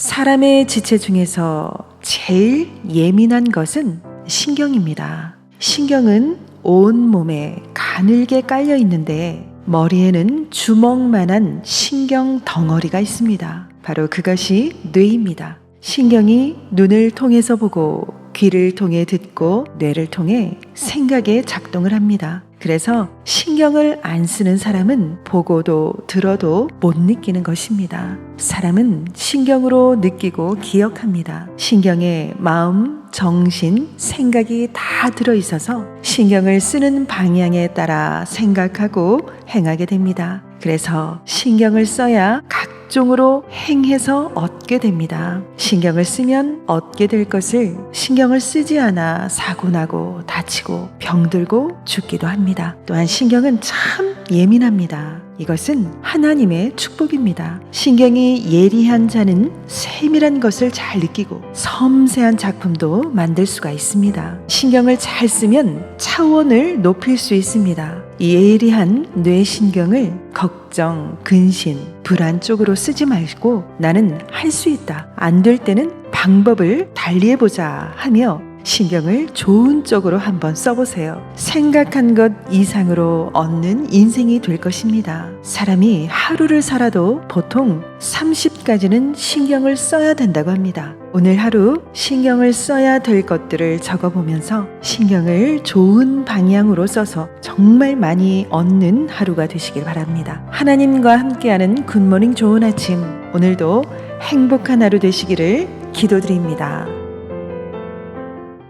사람의 지체 중에서 제일 예민한 것은 신경입니다. 신경은 온 몸에 가늘게 깔려 있는데 머리에는 주먹만한 신경 덩어리가 있습니다. 바로 그것이 뇌입니다. 신경이 눈을 통해서 보고 귀를 통해 듣고 뇌를 통해 생각에 작동을 합니다. 그래서 신경을 안 쓰는 사람은 보고도 들어도 못 느끼는 것입니다. 사람은 신경으로 느끼고 기억합니다. 신경에 마음, 정신, 생각이 다 들어 있어서 신경을 쓰는 방향에 따라 생각하고 행하게 됩니다. 그래서 신경을 써야 각 종으로 행해서 얻게 됩니다. 신경을 쓰면 얻게 될 것을 신경을 쓰지 않아 사고나고 다치고 병들고 죽기도 합니다. 또한 신경은 참 예민합니다. 이것은 하나님의 축복입니다. 신경이 예리한 자는 세밀한 것을 잘 느끼고 섬세한 작품도 만들 수가 있습니다. 신경을 잘 쓰면 차원을 높일 수 있습니다. 이 예리한 뇌신경을 걱정, 근심, 불안 쪽으로 쓰지 말고 나는 할 수 있다. 안 될 때는 방법을 달리해보자 하며 신경을 좋은 쪽으로 한번 써보세요. 생각한 것 이상으로 얻는 인생이 될 것입니다. 사람이 하루를 살아도 보통 30까지는 신경을 써야 된다고 합니다. 오늘 하루 신경을 써야 될 것들을 적어보면서 신경을 좋은 방향으로 써서 정말 많이 얻는 하루가 되시길 바랍니다. 하나님과 함께하는 굿모닝 좋은 아침. 오늘도 행복한 하루 되시기를 기도드립니다.